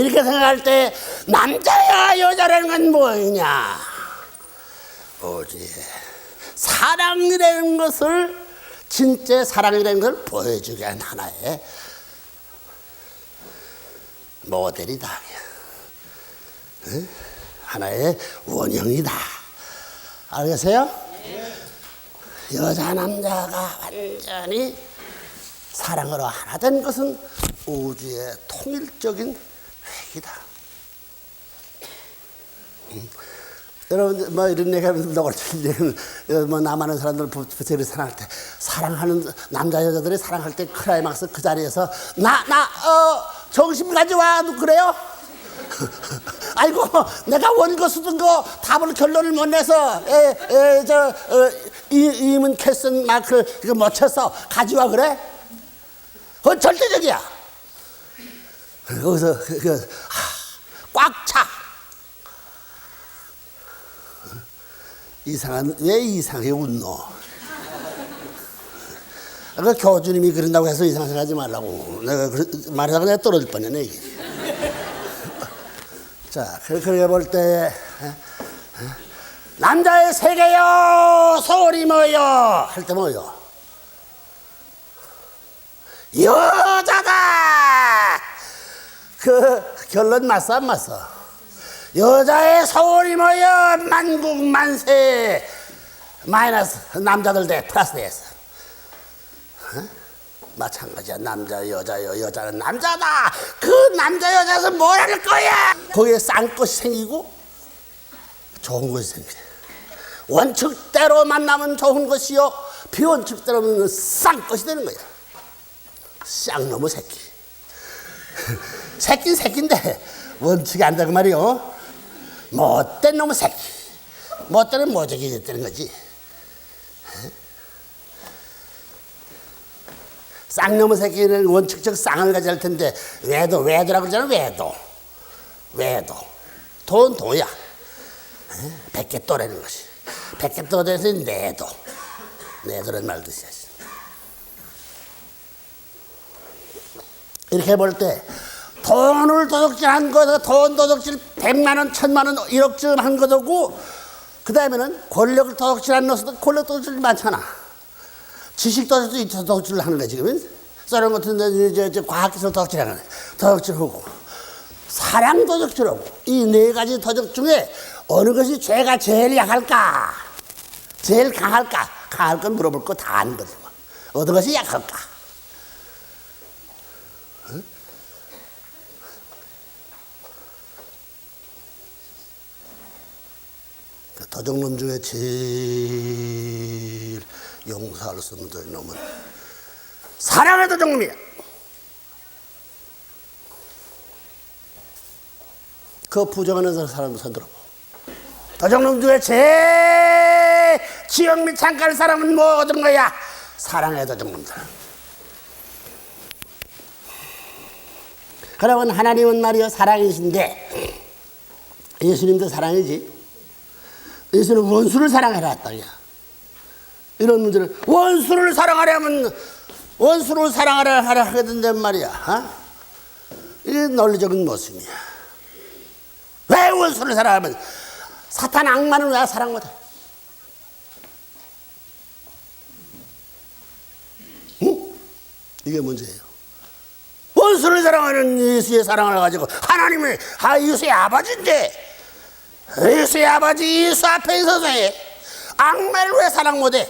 이렇게 생각할 때 남자야 여자라는 건 뭐냐? 오지 사랑이라는 것을 진짜 사랑이라는 것을 보여주게 한 하나의 모델이다. 응? 하나의 원형이다. 알겠어요? 여자 남자가 완전히 사랑으로 하나 된 것은 우주의 통일적인 획 이다. 음. 여러분 뭐 이런 얘기하면 너걸 뭐 남아는 사람들 부채를 사랑할 때 사랑하는 남자 여자들이 사랑할 때 클라이막스 그 자리에서 나 나 어 정신 가져와 그래요? 아이고 내가 원고 쓰던 거 답을 결론을 못 내서 에저 어, 이문 캐슨 마크를 이거 못 쳐서 가져와 그래? 그건 절대적이야. 거기서 그, 그, 꽉 차. 이상한 왜 이상하게 웃노? 그 교주님이 그런다고 해서 이상한 생각하지 말라고 내가 말하다가 내가 떨어질 뻔했네 이게. 자 그렇게 볼 때 남자의 세계요 소리 뭐요 할때 뭐요 여자다 그 결론 맞어 안 맞어? 여자의 소리 뭐여? 만국 만세. 마이너스 남자들 대 플러스 대에서 어? 마찬가지야. 남자 여자요 여자는 남자다. 그 남자 여자에서 뭘할 거야? 거기에 쌍것이 생기고 좋은 것이 생겨 원칙대로 만나면 좋은 것이요. 비원칙대로는 쌍것이 되는 거야. 쌍놈의 새끼 새끼 새끼인데. 원칙이 안 되고 말이요. 못된 놈의 새끼. 못되는 모적이 됐다는 거지. 쌍놈의 새끼는 원칙적 쌍을 가져야 할 텐데 외도 외도라고 그러잖아 외도. 외도. 돈 도야. 백개또라는 것이. 백개또 돼서 내도. 내도라는 말 뜻이야지. 이렇게 볼 때 돈을 도둑질 한 거도 돈 도둑질 100만 원, 1000만 원, 1억쯤 한 거고 그 다음에는 권력을 도둑질한 놈도 권력 도둑질 많잖아. 지식 도둑질 도둑질을 하는 거야 지금. 썰은 같은 데 이제, 이제 과학기술 도둑질하는 거야. 도둑질하고 사랑 도둑질하고 이 네 가지 도둑 중에 어느 것이 죄가 제일 약할까? 제일 강할까? 강할 건 물어볼 거 다 아는 거지. 뭐. 어느 것이 약할까? 도적놈 중에 제일 용서할 수 없는 놈은 사랑의 도적놈이야. 그 부정하는 사람 손 들어보. 도적놈 중에 제일 지역 및 창갈 사람은 뭐 얻은 거야? 사랑의 도적놈들. 그러면 하나님은 말이요 사랑이신데 예수님도 사랑이지. 예수는 원수를 사랑하라 했다야. 이런 문제를 원수를 사랑하려면 원수를 사랑하라 하라 된단 말이야. 어? 이게 논리적인 모습이야. 왜 원수를 사랑하면 사탄 악마는 왜 사랑 못해? 응? 이게 문제예요. 원수를 사랑하는 예수의 사랑을 가지고 하나님의 아 예수의 아버지인데 예수의 아버지 예수 앞에 해. 악마를 왜 사랑 못해?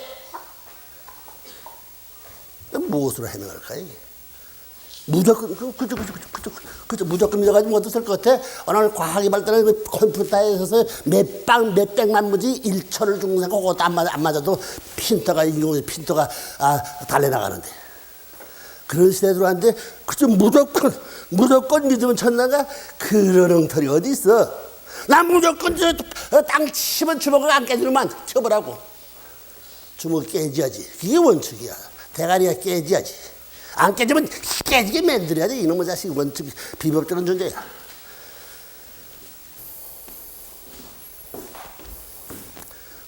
무엇으로 해명할까? 이 무조건 그, 그저 그저 그저 그저 무조건 믿어가지고 어떻을 것 같아? 오늘 과학이 발달한 그 컴퓨터에 있어서 몇방 몇백만 무지 1초를 중생 그것도 안, 맞아, 안 맞아도 핀터가 인공의 핀터가 아, 달려나가는데 그런 시대에 들어왔는데 그저 무조건 무조건 믿으면 천나가 그런 엉터리 어디 있어? 나 무조건 저, 어, 땅 치면 주먹을 안 깨지는만 쳐보라고. 주먹 깨져야지. 그게 원칙이야. 대가리가 깨져야지. 안 깨지면 깨지게 만들어야지. 이놈의 자식 원칙, 비법적인 존재야.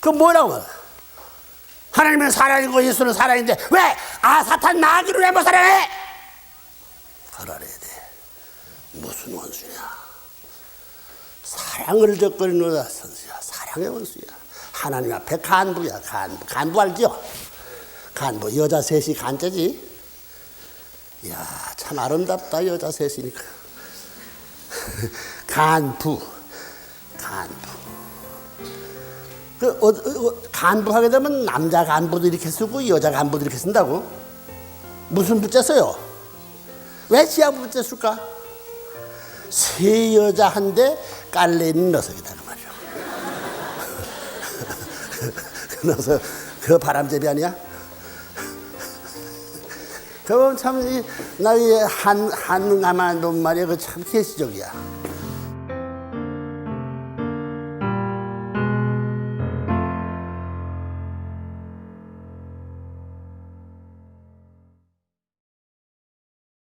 그 뭐라고? 하나님은 살아있고 예수는 살아있는데 왜? 아 사탄 마귀를 왜못 살아내? 살아내야 돼. 무슨 원수냐? 사랑을 적거리는 선수야. 사랑의 원수야. 하나님 앞에 간부야. 간부. 간부 알죠? 간부. 여자 셋이 간째지. 이야, 참 아름답다. 여자 셋이니까. 간부. 간부. 그, 어, 어, 어, 간부하게 되면 남자 간부도 이렇게 쓰고 여자 간부도 이렇게 쓴다고? 무슨 부자 써요? 왜 지하부 부자 쓸까? 세 여자 한대 깔려 있는 녀석이다 그 말이야. 그 녀석 그 바람잡이 아니야? 그럼 참이 나의 한 한 남한 놈 말이야 그 참 개시적이야.